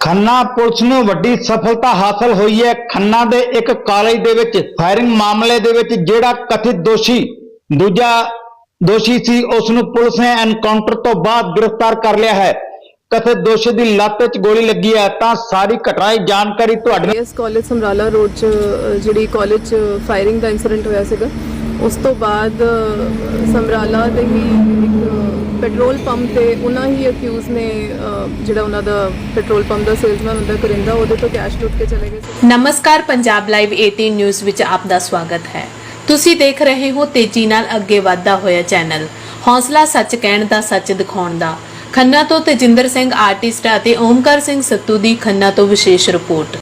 Khanna police ਨੂੰ ਵੱਡੀ ਸਫਲਤਾ ਹਾਸਲ ਹੋਈ ਹੈ। ਖੰਨਾ ਦੇ ਇੱਕ ਕਾਲਜ ਦੇ ਵਿੱਚ ਫਾਇਰਿੰਗ ਮਾਮਲੇ ਦੇ ਵਿੱਚ ਜਿਹੜਾ ਕਥਿਤ ਦੋਸ਼ੀ, ਦੂਜਾ ਦੋਸ਼ੀ ਸੀ ਉਸ ਨੂੰ ਪੁਲਿਸ ਨੇ ਐਨਕਾਊਂਟਰ ਤੋਂ ਬਾਅਦ ਗ੍ਰਿਫਤਾਰ ਕਰ ਲਿਆ ਹੈ। ਕਥਿਤ ਦੋਸ਼ੀ ਦੀ ਲੱਤ 'ਚ ਗੋਲੀ ਲੱਗੀ ਹੈ। ਤਾਂ ਸਾਰੀ ਘਟਨਾ ਦੀ ਜਾਣਕਾਰੀ ਤੁਹਾਡੇ ਨਾਲ ਕਾਲਜ ਸਮਰਾਲਾ ਰੋਡ 'ਚ ਜਿਹੜੀ ਕਾਲਜ ਫਾਇਰਿੰਗ ਦਾ ਇਨਸੀਡੈਂਟ ਹੋਇਆ ਸੀਗਾ, ਉਸ ਤੋਂ ਬਾਅਦ ਸਮਰਾਲਾ ਦੇ ਹੀ ਇੱਕ ਪੈਟਰੋਲ ਪੰਪ ਤੇ ਉਹਨਾਂ ਹੀ ਅਕਿਊਜ਼ ਨੇ ਜਿਹੜਾ ਉਹਨਾਂ ਦਾ ਪੈਟਰੋਲ ਪੰਪ ਦਾ ਸੇਲਸਮੈਨ ਹੁੰਦਾ ਕਰਿੰਦਾ ਉਹਦੇ ਤੋਂ ਕੈਸ਼ ਲੁੱਟ ਕੇ ਚਲੇ ਗਏ ਸੀ। ਨਮਸਕਾਰ ਪੰਜਾਬ ਲਾਈਵ 18 ਨਿਊਜ਼ ਵਿੱਚ ਆਪ ਦਾ ਸਵਾਗਤ ਹੈ। ਤੁਸੀਂ ਦੇਖ ਰਹੇ ਹੋ ਤੇਜ਼ੀ ਨਾਲ ਅੱਗੇ ਵਧਦਾ ਹੋਇਆ ਚੈਨਲ। ਹੌਸਲਾ ਸੱਚ ਕਹਿਣ ਦਾ ਸੱਚ ਦਿਖਾਉਣ ਦਾ। ਖੰਨਾ ਤੋਂ ਤੇਜਿੰਦਰ ਸਿੰਘ ਆਰਟਿਸਟ ਅਤੇ ਓਮਕਾਰ ਸਿੰਘ ਸੱਤੂ ਦੀ ਖੰਨਾ ਤੋਂ ਵਿਸ਼ੇਸ਼ ਰਿਪੋਰਟ।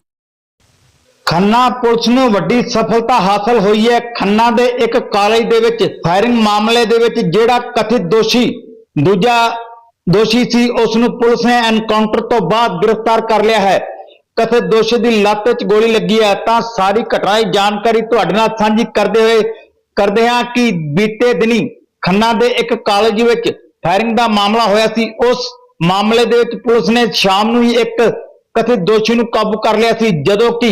ਖੰਨਾ ਪੁਲਿਸ ਨੂੰ ਵੱਡੀ ਸਫਲਤਾ ਹਾਸਲ ਹੋਈ ਹੈ। ਖੰਨਾ ਦੇ ਇੱਕ ਕਾਲਜ ਦੇ ਵਿੱਚ ਫਾਇਰਿੰਗ ਮਾਮਲੇ ਦੇ ਵਿੱਚ ਜਿਹੜਾ ਕਥਿਤ ਦੋਸ਼ੀ ਦੂਜਾ ਦੋਸ਼ੀ ਸੀ ਉਸ ਨੂੰ ਪੁਲਿਸ ਨੇ ਐਨਕਾਊਂਟਰ ਤੋਂ ਬਾਅਦ ਗ੍ਰਿਫਤਾਰ ਕਰ ਲਿਆ ਹੈ। ਕਥਿਤ ਦੋਸ਼ੀ ਦੀ ਲੱਤ 'ਚ ਗੋਲੀ ਲੱਗੀ ਹੈ, ਤਾਂ ਸਾਰੀ ਘਟਨਾ ਦੀ ਜਾਣਕਾਰੀ ਤੁਹਾਡੇ ਨਾਲ ਸਾਂਝੀ ਕਰਦੇ ਹੋਏ ਕਰਦੇ ਹਾਂ ਕਿ ਬੀਤੇ ਦਿਨੀ ਖੰਨਾ ਦੇ ਇੱਕ ਕਾਲਜ ਵਿੱਚ ਫਾਇਰਿੰਗ ਦਾ ਮਾਮਲਾ ਹੋਇਆ ਸੀ। ਉਸ ਮਾਮਲੇ ਦੇ ਵਿੱਚ ਪੁਲਿਸ ਨੇ ਸ਼ਾਮ ਨੂੰ ਹੀ ਇੱਕ ਕਥਿਤ ਦੋਸ਼ੀ ਨੂੰ ਕਾਬੂ ਕਰ ਲਿਆ ਸੀ, ਜਦੋਂ ਕਿ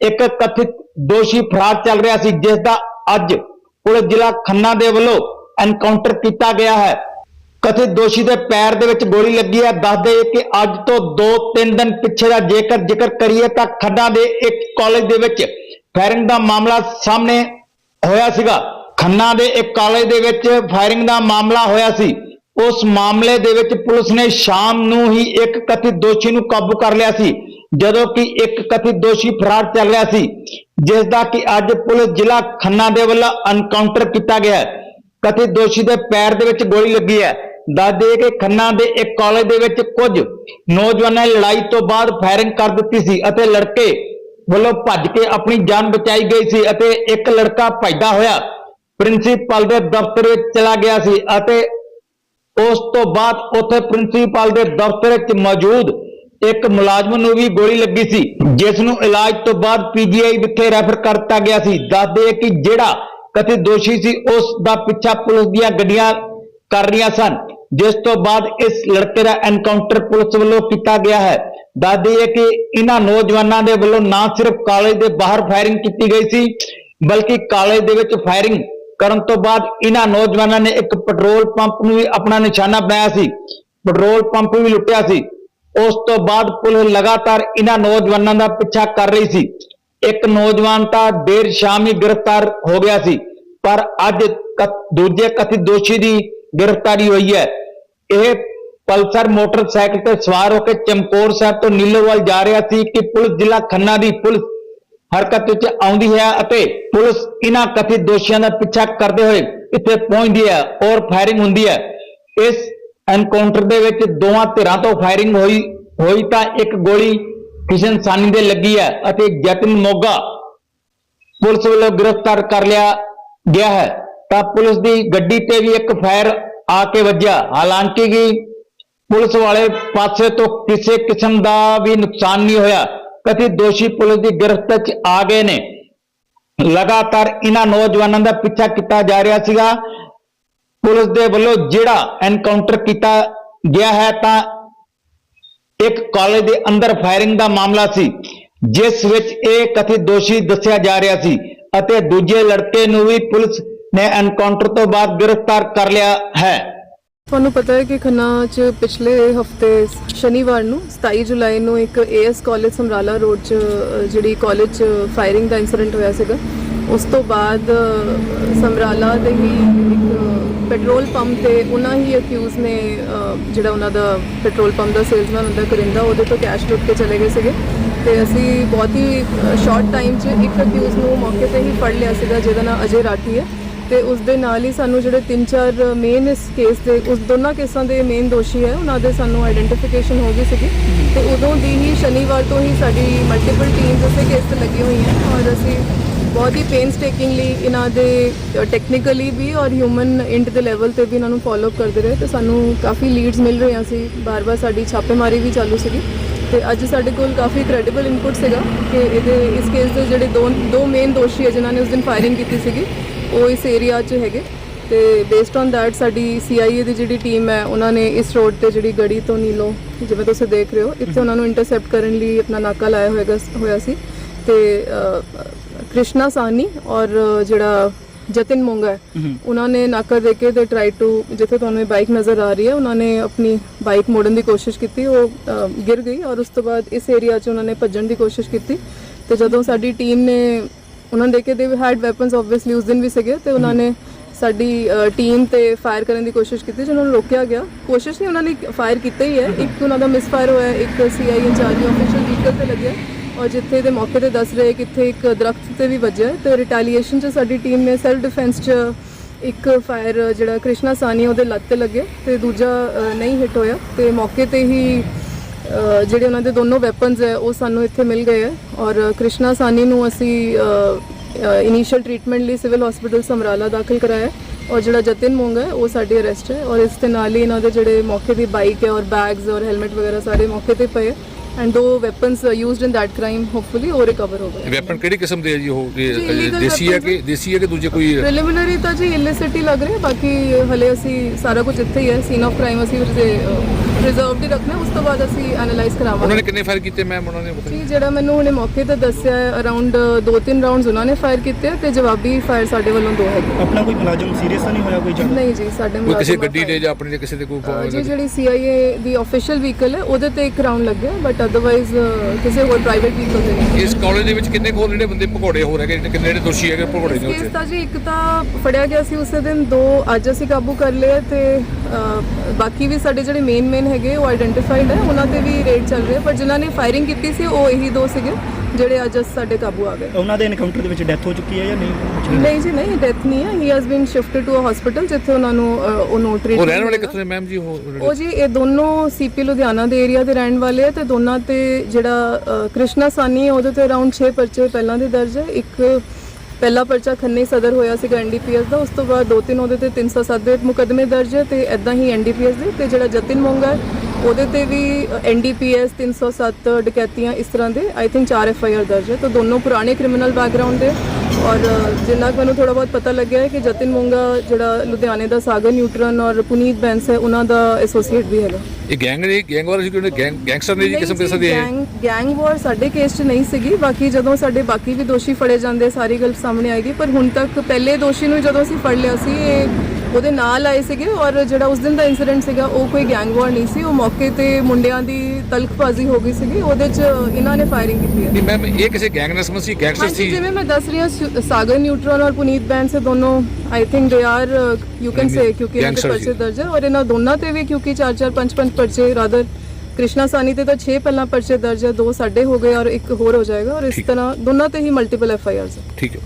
ਇੱਕ ਕਥਿਤ ਦੋਸ਼ੀ ਫਰਾਰ ਚੱਲ ਰਿਹਾ ਸੀ, ਜਿਸ ਦਾ ਅੱਜ ਪੁਲਿਸ ਜ਼ਿਲ੍ਹਾ ਖੰਨਾ ਦੇ ਵੱਲੋਂ ਐਨਕਾਊਂਟਰ ਕੀਤਾ ਗਿਆ ਹੈ। ਕਥਿਤ ਦੋਸ਼ੀ ਦੇ ਪੈਰ ਦੇ ਵਿੱਚ ਗੋਲੀ ਲੱਗੀ ਹੈ। ਦੱਸਦੇ ਕਿ ਅੱਜ ਤੋਂ 2-3 ਦਿਨ ਪਿੱਛੇ ਦਾ ਜੇਕਰ ਜ਼ਿਕਰ ਕਰੀਏ ਤਾਂ ਖੰਨਾ ਦੇ ਇੱਕ ਕਾਲਜ ਦੇ ਵਿੱਚ ਫਾਇਰਿੰਗ ਦਾ ਮਾਮਲਾ ਸਾਹਮਣੇ ਹੋਇਆ ਸੀਗਾ। ਖੰਨਾ ਦੇ ਇੱਕ ਕਾਲਜ ਦੇ ਵਿੱਚ ਫਾਇਰਿੰਗ ਦਾ ਮਾਮਲਾ ਹੋਇਆ ਸੀ। ਉਸ ਮਾਮਲੇ ਦੇ ਵਿੱਚ ਪੁਲਿਸ ਨੇ ਸ਼ਾਮ ਨੂੰ ਹੀ ਇੱਕ ਕਥਿਤ ਦੋਸ਼ੀ ਨੂੰ ਕਾਬੂ ਕਰ ਲਿਆ ਸੀ, ਜਦੋਂ ਕਿ ਇੱਕ ਕਥਿਤ ਦੋਸ਼ੀ ਫਰਾਰ ਚੱਲ ਰਿਹਾ ਸੀ ਜਿਸ ਦਾ ਕਿ ਅੱਜ ਪੁਲਿਸ ਜ਼ਿਲ੍ਹਾ ਖੰਨਾ ਦੇ ਵੱਲੋਂ ਐਨਕਾਊਂਟਰ ਕੀਤਾ ਗਿਆ ਹੈ। ਕਥਿਤ ਦੋਸ਼ੀ ਦੇ ਪੈਰ ਦੇ ਵਿੱਚ ਗੋਲੀ ਲੱਗੀ ਹੈ। ਦੱਸਦੇ ਕਿ ਖੰਨਾ ਦੇ ਇੱਕ ਕਾਲਜ ਦੇ ਵਿੱਚ ਕੁਝ ਨੌਜਵਾਨਾਂ ਨੇ ਲੜਾਈ ਤੋਂ ਬਾਅਦ ਫਾਇਰਿੰਗ ਕਰ ਦਿੱਤੀ ਸੀ ਅਤੇ ਲੜਕੇ ਵੱਲੋਂ ਭੱਜ ਕੇ ਆਪਣੀ ਜਾਨ ਬਚਾਈ ਗਈ ਸੀ ਅਤੇ ਇੱਕ ਲੜਕਾ ਭੱਜਦਾ ਹੋਇਆ ਪ੍ਰਿੰਸੀਪਲ ਦੇ ਦਫ਼ਤਰ ਵਿੱਚ ਚਲਾ ਗਿਆ ਸੀ ਅਤੇ ਉਸ ਤੋਂ ਬਾਅਦ ਉੱਥੇ ਪ੍ਰਿੰਸੀਪਲ ਦੇ ਦਫ਼ਤਰ ਵਿੱਚ ਮੌਜੂਦ ਇੱਕ ਮੁਲਾਜ਼ਮ ਨੂੰ ਵੀ ਗੋਲੀ ਲੱਗੀ ਸੀ, ਜਿਸ ਨੂੰ ਇਲਾਜ ਤੋਂ ਬਾਅਦ ਪੀਜੀਆਈ ਵਿਖੇ ਰੈਫਰ ਕਰ ਦਿੱਤਾ ਗਿਆ ਸੀ। ਦੱਸਦੇ ਕਿ ਜਿਹੜਾ ਕਥਿਤ ਦੋਸ਼ੀ ਸੀ, ਉਸ ਦਾ ਪਿੱਛਾ ਪੁਲਿਸ ਦੀਆਂ ਗੱਡੀਆਂ ਕਰ ਰਹੀਆਂ ਸਨ। ਜਿਸ ਤੋਂ ਬਾਅਦ ਇਸ ਲੜਕੇ ਦਾ ਐਨਕਾਊਂਟਰ ਪੁਲਿਸ ਵੱਲੋਂ ਕੀਤਾ ਗਿਆ ਹੈ। ਦੱਸਦੇ ਹੈ ਕਿ ਇਹਨਾਂ ਨੌਜਵਾਨਾਂ ਦੇ ਵੱਲੋਂ ਨਾ ਸਿਰਫ ਕਾਲਜ ਦੇ ਬਾਹਰ ਫਾਇਰਿੰਗ ਕੀਤੀ ਗਈ ਸੀ, ਬਲਕਿ ਕਾਲਜ ਦੇ ਵਿੱਚ ਫਾਇਰਿੰਗ ਕਰਨ ਤੋਂ ਬਾਅਦ ਇਹਨਾਂ ਨੌਜਵਾਨਾਂ ਨੇ ਇੱਕ ਪੈਟਰੋਲ ਪੰਪ ਨੂੰ ਵੀ ਆਪਣਾ ਨਿਸ਼ਾਨਾ ਬਣਾਇਆ ਸੀ। ਪੈਟਰੋਲ ਪੰਪ ਵੀ ਲੁੱਟਿਆ ਸੀ। ਉਸ ਤੋਂ ਬਾਅਦ ਪੁਲਿਸ ਲਗਾਤਾਰ ਇਹਨਾਂ ਨੌਜਵਾਨਾਂ ਦਾ ਪਿੱਛਾ ਕਰ ਰਹੀ ਸੀ। ਇੱਕ ਨੌਜਵਾਨ ਤਾਂ ਦੇਰ ਸ਼ਾਮ ਹੀ ਗ੍ਰਿਫਤਾਰ ਹੋ ਗਿਆ ਸੀ, ਪਰ ਅੱਜ ਦੂਜੇ ਕਥਿਤ ਦੋਸ਼ੀ ਦੀ ਗ੍ਰਿਫਤਾਰੀ ਹੋਈ ਹੈ। ਇਹ ਪਲਸਰ ਮੋਟਰਸਾਈਕਲ ਤੇ ਸਵਾਰ ਹੋ ਕੇ ਚਮਕੌਰ ਸਾਹਿਬ ਤੋਂ ਨੀਲੋਵਾਲ ਜਾ ਰਿਹਾ ਸੀ ਕਿ ਪੁਲਿਸ ਜ਼ਿਲ੍ਹਾ ਖੰਨਾ ਦੀ ਪੁਲਿਸ ਹਰਕਤ ਵਿੱਚ ਆਉਂਦੀ ਹੈ ਅਤੇ ਪੁਲਿਸ ਇਹਨਾਂ ਕਥਿਤ ਦੋਸ਼ੀਆਂ ਦਾ ਪਿੱਛਾ ਕਰਦੇ ਹੋਏ ਇੱਥੇ ਪਹੁੰਚਦੀ ਹੈ ਔਰ ਫਾਇਰਿੰਗ ਹੁੰਦੀ ਹੈ। ਇਸ ਐਨਕਾਊਂਟਰ ਦੇ ਵਿੱਚ ਦੋਵਾਂ ਧਿਰਾਂ ਤੋਂ ਫਾਇਰਿੰਗ ਹੋਈ ਹੋਈ ਤਾਂ ਇੱਕ ਗੋਲੀ ਕਿਸ਼ਨ ਸਾਨੀ ਦੇ ਲੱਗੀ ਹੈ ਅਤੇ ਜਤਨ ਮੋਗਾ ਪੁਲਿਸ ਵੱਲੋਂ ਗ੍ਰਿਫਤਾਰ ਕਰ ਲਿਆ ਗਿਆ ਹੈ। ਤਾਂ ਪੁਲਿਸ ਦੀ ਗੱਡੀ ਤੇ ਵੀ ਇੱਕ ਫਾਇਰ ਆ ਕੇ ਵੱਜਿਆ। ਹਾਲਾਂਕਿ ਕਿ ਪੁਲਿਸ ਵਾਲੇ ਪਾਸੇ ਤੋਂ ਕਿਸੇ ਕਿਸਮ ਦਾ ਵੀ ਨੁਕਸਾਨ ਨਹੀਂ ਹੋਇਆ। ਕਥਿਤ ਦੋਸ਼ੀ ਪੁਲਿਸ ਦੀ ਗ੍ਰਿਫਤ 'ਚ ਆ ਗਏ ਨੇ। ਲਗਾਤਾਰ ਇਹਨਾਂ ਨੌਜਵਾਨਾਂ ਦਾ ਪਿੱਛਾ ਕੀਤਾ ਜਾ ਰਿਹਾ ਸੀਗਾ। ਪੁਲਿਸ ਦੇ ਵੱਲੋਂ ਜਿਹੜਾ ਐਨਕਾਊਂਟਰ ਕੀਤਾ ਗਿਆ ਹੈ ਤਾਂ ਇੱਕ ਕਾਲਜ ਦੇ ਅੰਦਰ ਫਾਇਰਿੰਗ ਦਾ ਮਾਮਲਾ ਸੀ, ਜਿਸ ਵਿੱਚ ਇਹ ਕਥਿਤ ਦੋਸ਼ੀ ਦੱਸਿਆ ਜਾ ਰਿਹਾ ਸੀ ਅਤੇ ਦੂਜੇ ਲੜਕੇ ਨੂੰ ਵੀ ਪੁਲਿਸ ਨੇ ਐਨਕਾਊਂਟਰ ਤੋਂ ਬਾਅਦ ਗ੍ਰਿਫਤਾਰ ਕਰ ਲਿਆ ਹੈ। ਤੁਹਾਨੂੰ ਪਤਾ ਹੈ ਕਿ ਖੰਨਾ 'ਚ ਪਿਛਲੇ ਹਫ਼ਤੇ ਸ਼ਨੀਵਾਰ ਨੂੰ 27 ਜੁਲਾਈ ਨੂੰ ਇੱਕ ਏਐਸ ਕਾਲਜ ਸਮਰਾਲਾ ਰੋਡ 'ਚ ਅ, ਜਿਹੜੀ ਕਾਲਜ 'ਚ ਫਾਇਰਿੰਗ ਦਾ ਇਨਸੀਡੈਂਟ ਹੋਇਆ ਸੀਗਾ। ਉਸ ਤੋਂ ਬਾਅਦ ਅ, ਸਮਰਾਲਾ ਦੇ ਹੀ ਇੱਕ ਪੈਟਰੋਲ ਪੰਪ ਤੇ ਉਹਨਾਂ ਹੀ ਅਕਿਊਜ਼ ਨੇ ਅ, ਜਿਹੜਾ ਉਹਨਾਂ ਦਾ ਪੈਟਰੋਲ ਪੰਪ ਦਾ ਸੇਲਸਮੈਨ ਹੁੰਦਾ ਕਰਿੰਦਾ ਉਹਦੇ ਤੋਂ ਕੈਸ਼ ਲੁੱਟ ਕੇ ਚਲੇ ਗਏ ਸੀਗੇ। ਤੇ ਅਸੀਂ ਬਹੁਤ ਹੀ ਸ਼ਾਰਟ ਟਾਈਮ 'ਚ ਇੱਕ ਅਕਿਊਜ਼ ਨੂੰ ਮੌਕੇ ਤੇ ਹੀ ਫੜ ਲਿਆ ਸੀਗਾ ਜਿਹਦਾ ਨਾਮ ਅਜੇ ਰਾਠੀ ਹੈ। ਤੇ ਉਸ ਦੇ ਨਾਲ ਹੀ ਸਾਨੂੰ ਜਿਹੜੇ ਤਿੰਨ ਚਾਰ ਮੇਨ ਇਸ ਕੇਸ ਦੇ, ਉਸ ਦੋਨਾਂ ਕੇਸਾਂ ਦੇ ਮੇਨ ਦੋਸ਼ੀ ਹੈ, ਉਹਨਾਂ ਦੇ ਸਾਨੂੰ ਆਇਡੈਂਟੀਫਿਕੇਸ਼ਨ ਹੋ ਗਈ ਸੀਗੀ। ਤੇ ਉਦੋਂ ਦੀ ਹੀ ਸ਼ਨੀਵਾਰ ਤੋਂ ਹੀ ਸਾਡੀ ਮਲਟੀਪਲ ਟੀਮਸ ਉਸੇ ਕੇਸ ਤੇ ਲੱਗੀ ਹੋਈਆਂ ਔਰ ਅਸੀਂ ਬਹੁਤ ਹੀ ਪੇਨਸ ਟੇਕਿੰਗਲੀ ਇਹਨਾਂ ਦੇ ਟੈਕਨੀਕਲੀ ਵੀ ਔਰ ਹਿਊਮਨ ਇੰਟ ਦੇ ਲੈਵਲ ਤੇ ਵੀ ਇਹਨਾਂ ਨੂੰ ਫਾਲੋ ਕਰਦੇ ਰਹੇ। ਤੇ ਸਾਨੂੰ ਕਾਫੀ ਲੀਡਸ ਮਿਲ ਰਹੀਆਂ ਸੀ। ਬਾਰ-ਬਾਰ ਸਾਡੀ ਛਾਪੇਮਾਰੀ ਵੀ ਚਾਲੂ ਸੀਗੀ। ਤੇ ਅੱਜ ਸਾਡੇ ਕੋਲ ਕਾਫੀ ਕ੍ਰੈਡੀਬਲ ਇਨਪੁਟ ਸੀਗਾ ਕਿ ਇਹਦੇ, ਇਸ ਕੇਸ ਦੇ ਜਿਹੜੇ ਦੋ ਦੋ ਮੇਨ ਦੋਸ਼ੀ ਹੈ, ਜਿਨ੍ਹਾਂ ਨੇ ਉਸ ਦਿਨ ਫਾਇਰਿੰਗ ਕੀਤੀ ਸੀਗੀ। ਉਹ ਇਸ ਏਰੀਆ 'ਚ ਹੈਗੇ। ਤੇ ਬੇਸਡ ਔਨ ਥੈਟ ਸਾਡੀ CIA ਦੀ ਜਿਹੜੀ ਟੀਮ ਹੈ ਉਹਨਾਂ ਨੇ ਇਸ ਰੋਡ ਤੇ ਜਿਹੜੀ ਗੜੀ ਤੋਂ ਨੀਲੋ ਜਿਵੇਂ ਤੁਸੀਂ ਦੇਖ ਰਹੇ ਹੋ ਇੱਥੇ ਉਹਨਾਂ ਨੂੰ ਇੰਟਰਸੈਪਟ ਕਰਨ ਲਈ ਆਪਣਾ ਨਾਕਾ ਲਾਇਆ ਹੋਏਗਾ ਹੋਇਆ ਸੀ। ਤੇ ਕ੍ਰਿਸ਼ਨਾ ਸਾਨੀ ਔਰ ਜਿਹੜਾ ਜਤਿਨ ਮੋਂਗਾ ਉਹਨਾਂ ਨੇ ਨਾਕਾ ਦੇ ਕੇ ਤੇ ਟਰਾਈ ਟੂ ਜਿੱਥੇ ਤੁਹਾਨੂੰ ਇਹ ਬਾਈਕ ਨਜ਼ਰ ਆ ਰਹੀ ਹੈ ਉਹਨਾਂ ਨੇ ਆਪਣੀ ਬਾਈਕ ਮੋੜਨ ਦੀ ਕੋਸ਼ਿਸ਼ ਕੀਤੀ। ਉਹ ਗਿਰ ਗਈ ਔਰ ਉਸ ਤੋਂ ਬਾਅਦ ਇਸ ਏਰੀਆ 'ਚ ਉਹਨਾਂ ਨੇ ਭੱਜਣ ਦੀ ਕੋਸ਼ਿਸ਼ ਕੀਤੀ। ਤੇ ਜਦੋਂ ਸਾਡੀ ਟੀਮ ਨੇ ਉਹਨਾਂ ਨੇ ਦੇਖੇ ਦੇ ਹੈਡ ਵੈਪਨਸ ਆਬਵੀਅਸਲੀ ਉਸ ਦਿਨ ਵੀ ਸੀਗੇ ਤੇ ਉਹਨਾਂ ਨੇ ਸਾਡੀ ਟੀਮ ਤੇ ਫਾਇਰ ਕਰਨ ਦੀ ਕੋਸ਼ਿਸ਼ ਕੀਤੀ, ਜਿਹਨਾਂ ਨੂੰ ਰੋਕਿਆ ਗਿਆ। ਕੋਸ਼ਿਸ਼ ਨਹੀਂ, ਉਹਨਾਂ ਨੇ ਫਾਇਰ ਕੀਤਾ ਹੀ ਹੈ। ਇੱਕ ਉਹਨਾਂ ਦਾ ਮਿਸਫਾਇਰ ਹੋਇਆ, ਇੱਕ ਸੀਆਈ ਇੰਚਾਰਜ ਆਫੀਸ਼ੀਅਲ ਵਹੀਕਲ ਤੇ ਲੱਗਿਆ। ਔਰ ਜਿੱਥੇ ਦੇ ਮੌਕੇ ਤੇ ਦੱਸ ਰਹੇ ਕਿ ਇੱਥੇ ਇੱਕ ਦਰਖਤ ਤੇ ਵੀ ਵੱਜਿਆ ਤੇ ਰਿਟੈਲੀਏਸ਼ਨ ਚ ਸਾਡੀ ਟੀਮ ਨੇ ਸੈਲਫ ਡਿਫੈਂਸ ਚ ਇੱਕ ਫਾਇਰ ਜਿਹੜਾ ਕ੍ਰਿਸ਼ਨਾ ਸਾਨੀ ਉਹਦੇ ਲੱਤ ਤੇ ਲੱਗੇ ਤੇ ਦੂਜਾ ਨਹੀਂ ਹਿੱਟ ਹੋਇਆ ਤੇ ਮੌਕੇ ਤੇ ਹੀ ਜਿਹੜੇ ਉਹਨਾਂ ਦੇ ਦੋਨੋਂ ਵੈਪਨਸ ਹੈ ਉਹ ਸਾਨੂੰ ਇੱਥੇ ਮਿਲ ਗਏ ਹੈ। ਔਰ ਕ੍ਰਿਸ਼ਨਾ ਸਾਨੀ ਨੂੰ ਅਸੀਂ ਇਨੀਸ਼ੀਅਲ ਟ੍ਰੀਟਮੈਂਟ ਲਈ ਸਿਵਲ ਹਸਪੀਟਲ ਸਮਰਾਲਾ ਦਾਖਲ ਕਰਾਇਆ ਹੈ। ਔਰ ਜਿਹੜਾ ਜਤਿਨ ਮੋਂਗਾ ਹੈ ਉਹ ਸਾਡੀ ਅਰੈਸਟ ਹੈ। ਔਰ ਇਸ ਦੇ ਨਾਲ ਹੀ ਇਹਨਾਂ ਦੇ ਜਿਹੜੇ ਮੌਕੇ ਦੀ ਬਾਈਕ ਹੈ ਔਰ ਬੈਗਸ ਔਰ ਹੈਲਮਟ ਵਗੈਰਾ ਸਾਰੇ ਮੌਕੇ ਤੇ ਪਏ ਐਂਡ ਦੋ weapons used in that crime hopefully ਉਹ ਰਿਕਵਰ ਹੋ ਗਏ। ਵੈਪਨ ਕਿਹੜੀ ਕਿਸਮ ਦੇ ਆ ਜੀ ਉਹ? ਦੇਸੀ ਹੈ ਕਿ ਦੇਸੀ ਹੈ ਕਿ ਦੂਜੇ ਕੋਈ ਪ੍ਰੀਲਿਮਿਨਰੀ ਤਾਂ ਜੀ ਇਲਿਸਿਟ ਹੀ ਲੱਗ ਰਿਹਾ ਬਾਕੀ ਹਲੇ ਅਸੀਂ ਸਾਰਾ ਕੁਝ ਇੱਥੇ ਹੀ ਹੈ। ਸੀਨ ਆਫ ਕ੍ਰਾਈਮ ਅਸੀਂ ਰਿਜ਼ਰਵਡ ਹੀ ਰੱਖਣਾ ਉਸ ਤੋਂ ਬਾਅਦ ਅਸੀਂ ਐਨਾਲਾਈਜ਼ ਉਹਨਾਂ ਕਰਾਵਾਂਗੇ ਨੇ ਕਿੰਨੇ ਫਾਇਰ ਕੀਤੇ ਮੈਮ ਉਹਨਾਂ ਨੇ ਪਤਾ ਜੀ ਜਿਹੜਾ ਮੈਨੂੰ ਹੁਣੇ ਮੌਕੇ ਤੇ ਦੱਸਿਆ ਹੈ ਅਰਾਊਂਡ 2-3 ਰਾਉਂਡਸ ਉਹਨਾਂ ਨੇ ਫਾਇਰ ਕੀਤੇ ਆ ਤੇ ਜਵਾਬੀ ਫਾਇਰ ਸਾਡੇ ਵੱਲੋਂ ਦੋ ਹੈਗੇ। ਆਪਣਾ ਕੋਈ ਮੁਲਾਜ਼ਮ ਸੀਰੀਅਸ ਤਾਂ ਨਹੀਂ ਹੋਇਆ ਕੋਈ ਜਾਨ ਨਹੀਂ ਜੀ ਸਾਡੇ ਕੋਈ ਕਿਸੇ ਮੁਲਾਜ਼ਮਾਂ ਗੱਡੀ fire ਤੇ ਜਾਂ ਆਪਣੀ ਤੇ ਕਿਸੇ ਦੇ ਕੋਈ ਅਹ ਜੀ ਜਿਹੜੀ CIA ਦੀ ਆਫੀਸ਼ੀਅਲ ਵਹੀਕਲ ਹੈ ਉਹਦੇ ਤੇ ਇੱਕ ਰਾਉਂਡ ਲੱਗਿਆ ਬਟ ਅਦਰਵਾਈਜ਼ ਕਿਸੇ ਹੋਰ ਪ੍ਰਾਈਵੇਟ ਵਹੀਕਲ ਤੇ ਨਹੀਂ। ਇਸ ਕਾਲਜ ਦੇ ਵਿੱਚ ਕਿੰਨੇ ਕੋਲ ਜਿਹੜੇ ਬੰਦੇ ਭਗੌੜੇ ਹੋ ਰਹੇ ਜਿਹੜੇ ਕਿੰਨੇ ਜਿਹੜੇ ਦੋਸ਼ੀ ਹੈਗੇ ਭਗੌੜੇ ਨੇ ਕੇਸ ਉੱਥੇ ਤਾਂ ਜੀ ਇੱਕ ਤਾਂ ਫੜਿਆ ਗਿਆ ਸੀ ਉਸੇ ਦਿਨ ਦੋ ਅੱਜ ਅਸੀਂ ਕਾਬੂ ਕਰ ਲਏ ਤੇ ਬਾਕੀ ਵੀ ਸਾਡੇ ਜਿਹੜੇ ਮੇਨ ਮੇਨ ਹੈਗੇ ਉਹ ਆਇਡੈਂਟੀਫਾਈਡ ਹੈ। ਉਹਨਾਂ ਤੇ ਵੀ ਰੇਡ ਚੱਲ ਰਿਹਾ ਪਰ ਜਿਨ੍ਹਾਂ ਨੇ ਫਾਇਰਿੰਗ ਕੀਤੀ ਸੀ ਉਹ ਇਹੀ ਦੋ ਸੀਗੇ ਜਿਹੜੇ ਅੱਜ ਸਾਡੇ ਕਾਬੂ ਆ ਗਏ। ਉਹਨਾਂ ਦੇ ਐਨਕਾਊਂਟਰ ਦੇ ਵਿੱਚ ਡੈਥ ਹੋ ਚੁੱਕੀ ਹੈ ਜਾਂ ਨਹੀਂ? ਨਹੀਂ ਜੀ ਨਹੀਂ ਡੈਥ ਨਹੀਂ ਹੈ। He has been shifted to a hospital ਜਿੱਥੇ ਉਹਨਾਂ ਨੂੰ ਅਹ, ਉਹਨੂੰ ਟ੍ਰੀਟ ਉਹ ਰਹਿਣ ਵਾਲੇ ਕਿੱਥੋਂ ਮੈਮ ਜੀ ਉਹ ਉਹ ਜੀ ਇਹ ਦੋਨੋਂ ਸੀਪੀ ਲੁਧਿਆਣਾ ਦੇ ਏਰੀਆ ਦੇ ਰਹਿਣ ਵਾਲੇ ਆ ਤੇ ਦੋਨਾਂ ਤੇ ਜਿਹੜਾ ਕ੍ਰਿਸ਼ਨਾ ਸਾਨੀ ਹੈ ਉਹਦੇ ਤੇ ਅਰਾਊਂਡ 6 ਪਰਚੇ ਪਹਿਲਾਂ ਦੇ ਦਰਜ ਹੈ। ਇੱਕ ਪਹਿਲਾ ਪਰਚਾ ਖੰਨੇ ਸਦਰ ਹੋਇਆ ਸੀਗਾ ਐਨਡੀਪੀਐਸ ਦਾ, ਉਸ ਤੋਂ ਬਾਅਦ ਦੋ ਤਿੰਨ ਉਹਦੇ ਤੇ 307 ਦੇ ਮੁਕਦਮੇ ਦਰਜ ਹੈ ਤੇ ਐਦਾਂ ਹੀ ਐਨਡੀਪੀਐਸ ਦੇ ਤੇ ਜਿਹੜਾ ਜਤਿਨ ਮੋਂਗਾ ਉਹਦੇ ਤੇ ਵੀ ਐਨਡੀਪੀਐਸ 307 ਡਕੈਤੀਆਂ ਇਸ ਤਰ੍ਹਾਂ ਦੇ, ਆਈ ਥਿੰਕ 4 ਐਫਆਈਆਰ ਦਰਜ ਹੈ, ਤਾਂ ਦੋਨੋਂ ਪੁਰਾਣੇ ਕ੍ਰਿਮੀਨਲ ਬੈਕਗ੍ਰਾਉਂਡ ਦੇ ਔਰ ਜਿੰਨਾ ਕੁ ਮੈਨੂੰ ਥੋੜਾ ਬਹੁਤ ਪਤਾ ਲੱਗਿਆ ਹੈ ਕਿ ਜਤਿਨ ਮੋਂਗਾ ਜਿਹੜਾ ਲੁਧਿਆਣੇ ਦਾ ਸਾਗਰ ਨਿਊਟਰਨ ਔਰ ਪੁਨੀਤ ਬੈਂਸ ਹੈ ਉਹਨਾਂ ਦਾ ਐਸੋਸੀਏਟ ਵੀ ਹੈਗਾ ਇਹ ਗੈਂਗ ਨੇ ਗੈਂਗ ਵਾਲੇ ਸੀ ਗੈਂਗ ਗੈਂਗਸਟਰ ਨੇ ਜੀ ਕਿਸਮ ਕਿਸਮ ਦੇ? ਗੈਂਗ ਗੈਂਗ ਵਾਰ ਸਾਡੇ ਕੇਸ 'ਚ ਨਹੀਂ ਸੀਗੀ ਬਾਕੀ ਜਦੋਂ ਸਾਡੇ ਬਾਕੀ ਵੀ ਦੋਸ਼ੀ ਫੜੇ ਜਾਂਦੇ ਸਾਰੀ ਗੱਲ ਸਾਹਮਣੇ ਆਏਗੀ ਪਰ ਹੁਣ ਤੱਕ ਪਹਿਲੇ ਦੋਸ਼ੀ ਨੂੰ ਜਦੋਂ ਅਸੀਂ ਫੜ ਲਿਆ ਸੀ ਇਹ ਉਹਦੇ ਨਾਲ ਆਏ ਸੀਗੇ ਔਰ ਜਿਹੜਾ ਉਸ ਦਿਨ ਦਾ ਇਨਸੀਡੈਂਟ ਸੀਗਾ ਉਹ ਕੋਈ ਗੈਂਗ ਵਾਰ ਨਹੀਂ ਸੀ ਉਹ ਮੌਕੇ ਤੇ ਮੁੰਡਿਆਂ ਦੀ ਤਲਖਬਾਜ਼ੀ ਹੋ ਗਈ ਸੀਗੀ ਉਹਦੇ 'ਚ ਇਹਨਾਂ ਨੇ ਫਾਇਰਿੰਗ ਕੀਤੀ ਹੈ। ਨਹੀਂ ਮੈਮ ਇਹ ਕਿਸੇ ਗੈਂਗ ਨਾਲ ਸੰਬੰਧ ਸੀ ਗੈਂਗਸਟਰ ਸੀ? ਜਿਵੇਂ ਮੈਂ ਦੱਸ ਰਹੀ ਹਾਂ ਸੁ- ਸਾਗਰ ਨਿਊਟਰਨ ਔਰ ਪੁਨੀਤ ਬੈਂਸ ਇਹ ਦੋਨੋਂ I think they are you can say ਕਿਉਂਕਿ ਇਹਨਾਂ ਦੇ ਪਰਚੇ। ਦਰਜ ਹੈ ਔਰ ਇਹਨਾਂ ਦੋਨਾਂ ਤੇ ਵੀ ਕਿਉਂਕਿ 4-4 5-5 ਪਰਚੇ ਰਾਦਰ ਕ੍ਰਿਸ਼ਨਾ ਸਾਨੀ ਤੇ ਤਾਂ 6 ਪਹਿਲਾਂ ਪਰਚੇ ਦਰਜ ਹੈ ਦੋ ਸਾਡੇ ਹੋ ਗਏ ਔਰ ਇੱਕ ਹੋਰ ਹੋ ਜਾਏਗਾ ਔਰ ਇਸ ਠੀਕ। ਤਰ੍ਹਾਂ ਦੋਨਾਂ ਤੇ ਹੀ ਮਲਟੀਪਲ ਐਫ ਆਈ ਆਰਸ ਠੀਕ ਹੈ।